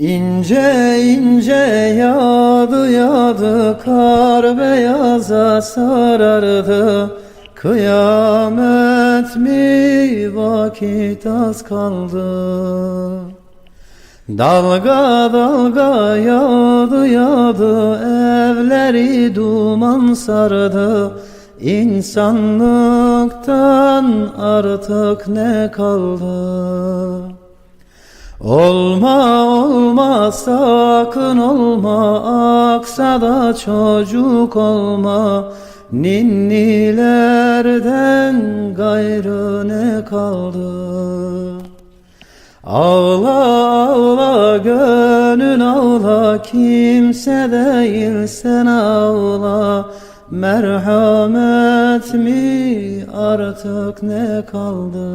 İnce ince yağdı yağdı kar beyaza sarardı. Kıyamet mi vakit az kaldı? Dalga dalga yağdı yağdı evleri duman sardı. İnsanlıktan artık ne kaldı Olma olma sakın olma aksa da çocuk olma. Ninnilerden gayrı ne kaldı? Ağla ağla gönül ağla kimse değil sen ağla. Merhamet mi artık ne kaldı